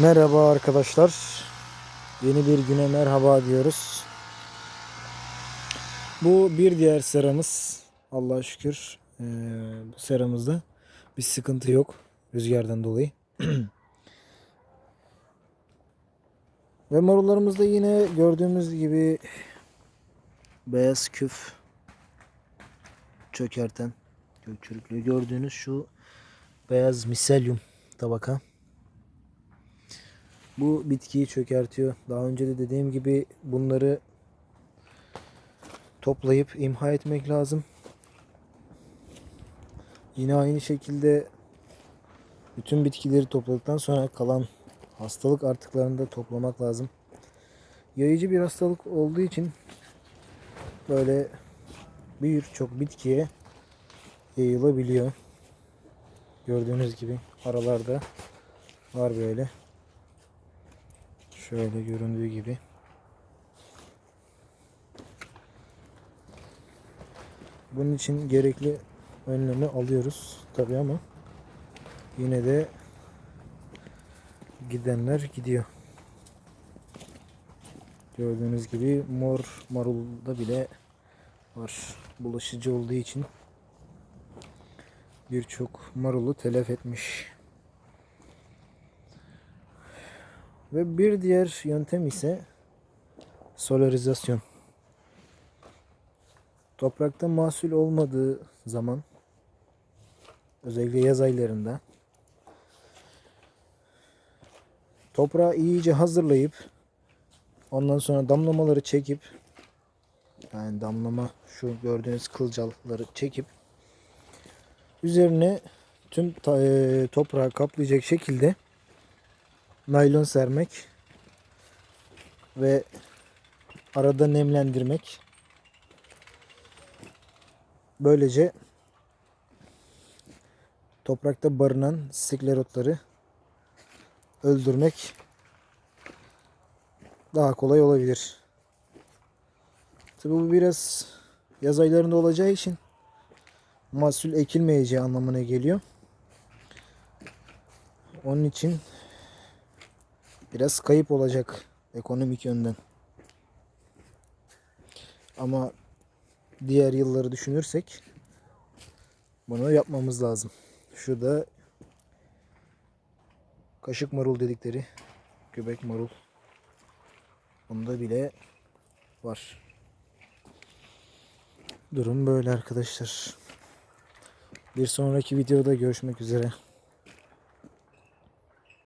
Merhaba arkadaşlar. Yeni bir güne merhaba diyoruz. Bu bir diğer seramız. Allah'a şükür. Ee, bu seramızda bir sıkıntı yok. Rüzgardan dolayı. Ve marullarımızda yine gördüğümüz gibi beyaz küf çökerten çürüklüğü gördüğünüz şu beyaz miselyum tabaka. Bu bitkiyi çökertiyor. Daha önce de dediğim gibi bunları toplayıp imha etmek lazım. Yine aynı şekilde bütün bitkileri topladıktan sonra kalan hastalık artıklarını da toplamak lazım. Yayıcı bir hastalık olduğu için böyle birçok bitkiye yayılabiliyor. Gördüğünüz gibi aralarda var böyle. Şöyle göründüğü gibi. Bunun için gerekli önlemi alıyoruz tabi ama yine de gidenler gidiyor. Gördüğünüz gibi mor marulda bile var. Bulaşıcı olduğu için birçok marulu telef etmiş. Ve bir diğer yöntem ise solarizasyon. Toprakta mahsul olmadığı zaman özellikle yaz aylarında toprağı iyice hazırlayıp ondan sonra damlamaları çekip yani damlama şu gördüğünüz kılcalları çekip üzerine tüm e, toprağı kaplayacak şekilde naylon sermek ve arada nemlendirmek. Böylece toprakta barınan sklerotları öldürmek daha kolay olabilir. Tabi bu biraz yaz aylarında olacağı için mahsul ekilmeyeceği anlamına geliyor. Onun için biraz kayıp olacak ekonomik yönden. Ama diğer yılları düşünürsek bunu yapmamız lazım. Şurada kaşık marul dedikleri göbek marul. Bunda bile var. Durum böyle arkadaşlar. Bir sonraki videoda görüşmek üzere.